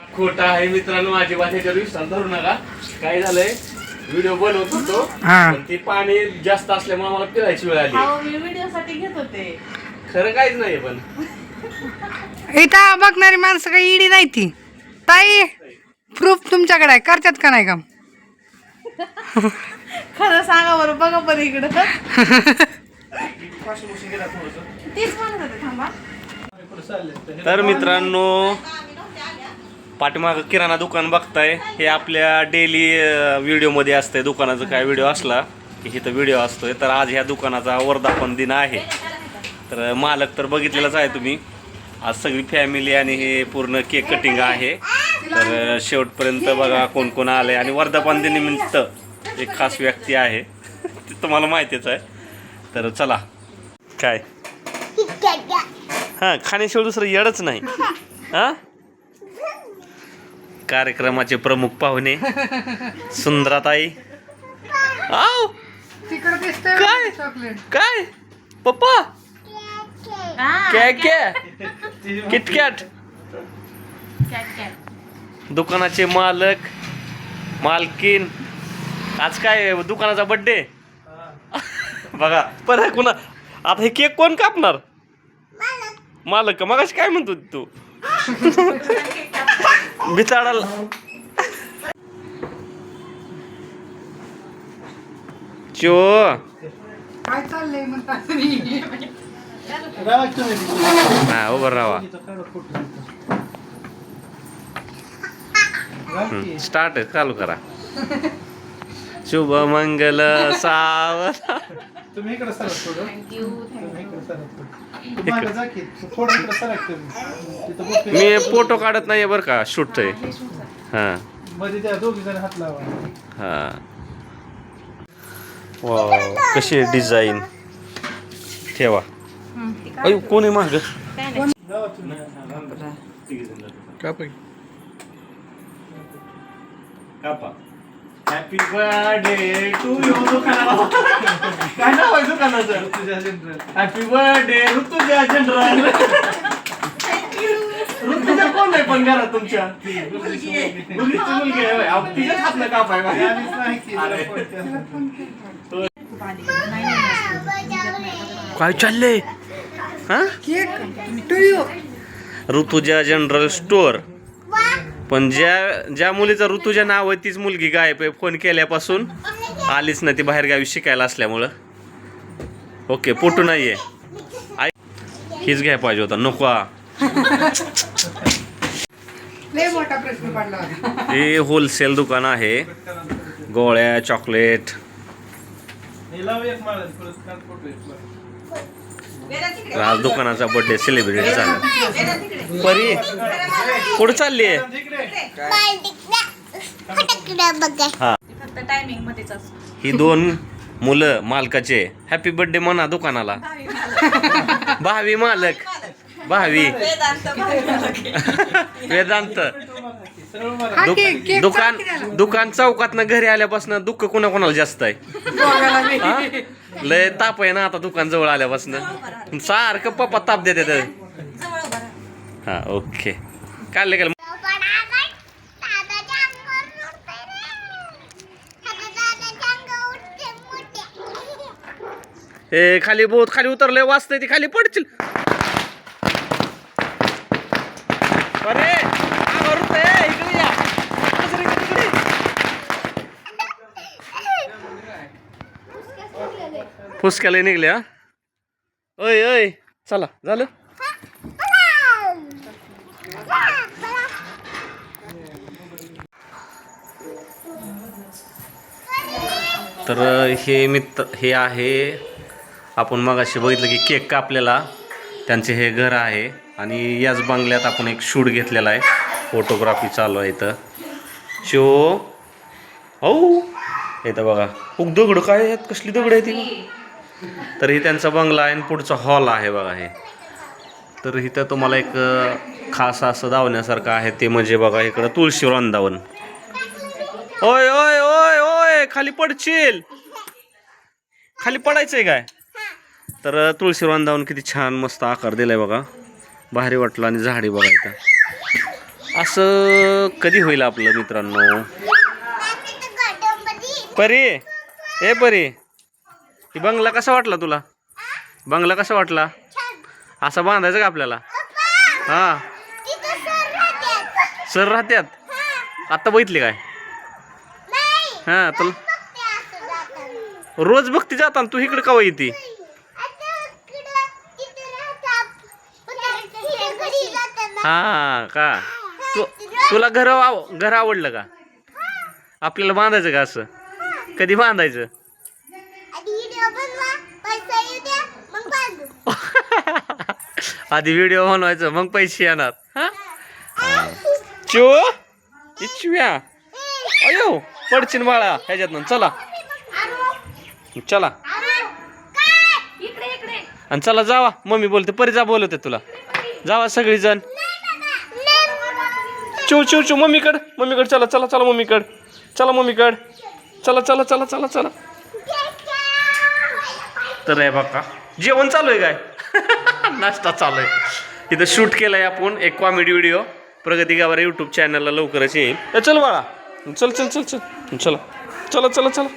खोटा आहे मित्रांनो अजिबात ह्याच्यावर विश्वास धरू नका. काय झालंय? व्हिडिओ बनवत होतो हा. पण ते पाणी जास्त असल्यामुळे मला पिळायची वेळ आली. अहो मी व्हिडिओ साठी घेत होते. खरं काहीच नाही पण. इथं बघणारी माणसं काही इडी नाही ती. ताई प्रूफ तुमच्याकडे आहे. करतात का नाही काम? खरं सांगा बरं बघा पण इकडं. तीच म्हणत होते थांबा. तर मित्रांनो पाठीमाग किराणा दुकान बघताय. हे आपल्या डेली व्हिडिओमध्ये असतंय. दुकानाचा काय व्हिडिओ असला की इथं व्हिडिओ असतोय. तर आज ह्या दुकानाचा वर्धापन दिन आहे. तर मालक तर बघितलेलाच आहे तुम्ही. आज सगळी फॅमिली आणि हे पूर्ण केक कटिंग आहे. तर शेवटपर्यंत बघा कोण कोण आले आणि वर्धापन दिनानिमित्त एक खास व्यक्ती आहे. ते तुम्हाला माहितीच आहे. तर चला. काय? हां खाण्याशिवाय दुसरं येडच नाही. हां? कार्यक्रमाचे प्रमुख पाहुणे सुंदराताई. आव काय? काय? पप्पा! काय काय किटकॅट. दुकानाचे मालक मालकीन. आज काय दुकानाचा बड्डे बघा पर कुणा आता हे केक कोण कापणार? मालक. का मगाशी काय म्हणतो तू? बिचाडाला चो काय चाललंय म्हणतात उभं राहा. स्टार्ट चालू करा. शुभ मंगल सावधा. तुम्ही इकडे सरक थोडं मी फोटो काढत नाहीये बरं का हा जण हात लावा. हा. वाव कशी डिझाईन ठेवा. अयो कोण आहे माग. कापा. हॅपी बर्थडे टू यू दुकानाला काय नाव आहे दुकानाचं? तुझ्या general. Happy birthday Rutuja general. Rutuja कोण आहे पण घरात तुमच्या? मुलीची मुलगी आहे. होय. अहो, तिच्याच हातनं नाही केलं. अरे. पण त्या- काय चाललंय? हा? Cake to you Rutuja general store. पण ज्या ज्या मुलीचं ऋतुजा नाव आहे तीच मुलगी गायब आहे. फोन केल्यापासून आलीच ना ती बाहेरगावी शिकायला असल्यामुळं. ओके पोटू नाहीये. आई हीच घ्याय पाहिजे होता. नको हा. लय मोठा प्रश्न पडला होता. हे होलसेल दुकान आहे. गोळ्या चॉकलेट माळा. आज दुकानाचा बर्थडे सेलिब्रेट झाला परी कुठं चालली? आहे हा. फक्त टायमिंग मध्येच असतो ही दोन मुलं मालकाचे. हॅपी बर्थडे म्हणा दुकानाला. भावी मालक. भावी. वेदांत. दुकान. दुकान चौकात घरी आल्यापासून दुःख कोणा कोणाला जास्त आहे. हा? लय ताप आहे ना आता दुकान जवळ आल्यापासून. सारखं पप्पा ताप देते हा ओके. काय काय ए खाली बहुत खाली उतरलंय वाचतंय ती खाली पडशील अरे अंगावर उठतंय, इकडे या. इकडे, इकडे, इकडे. फुसक्याला निघल्या. ओय ओय चला झालं. तर हे मित्र हे आहे. आपण मगाशी बघितलं की केक कापलेला. त्यांचे हे घर आहे. आणि याच बंगल्यात आपण एक शूट घेतलेला आहे. फोटोग्राफी चालू आहे इथं. शो. हो इथं बघा. खूप दगड काय आहेत? कसली दगड आहे ती तर हे त्यांचा बंगला आहे आणि पुढचा हॉल आहे बघा हे. तर इथं तुम्हाला एक खास असं धावण्यासारखं आहे ते म्हणजे बघा इकडं तुळशी वृंदावन. ओय ओय ओय ओय खाली पडशील. खाली पडायचंय काय? तर तुळशी वृंदावन किती छान मस्त आकार दिलाय बघा. भारी वाटलं आणि झाडी बघा इथं. असं कधी होईल आपलं मित्रांनो? परी ए परी. बंगला कसा वाटला तुला? बंगला कसा वाटला? असा बांधायचं का आपल्याला? हा. सर राहत्यात? आत्ता बघितले काय? हा तुला रोज बघती जाताना तू इकडे कवा येते? हा का? तू तुला घर आव- घर आवडलं का? आपल्याला बांधायचं का असं? कधी बांधायचं? आधी व्हिडिओ बनवायचं मग पैसे येणार. हा? चिव इच्छव्या अयो पडचिन बाळा ह्याच्यातनं. चला. चला. आणि चला जावा. मम्मी बोलते परी जा बोलवते तुला. जावा सगळीजण. चिव चिव चिव मम्मीकड. मम्मीकड चला चला चला मम्मीकड. चला मम्मीकड. चला चला चला चला चला. तर आहे बघा जेवण चालू आहे काय? नाश्ता चालू आहे इथं शूट केलं आहे आपण एक कॉमेडी व्हिडिओ प्रगती गावाला यूट्यूब चॅनलला लवकरच येईल. चल बाळा. चल चल चल चल. चला. चला चला चला.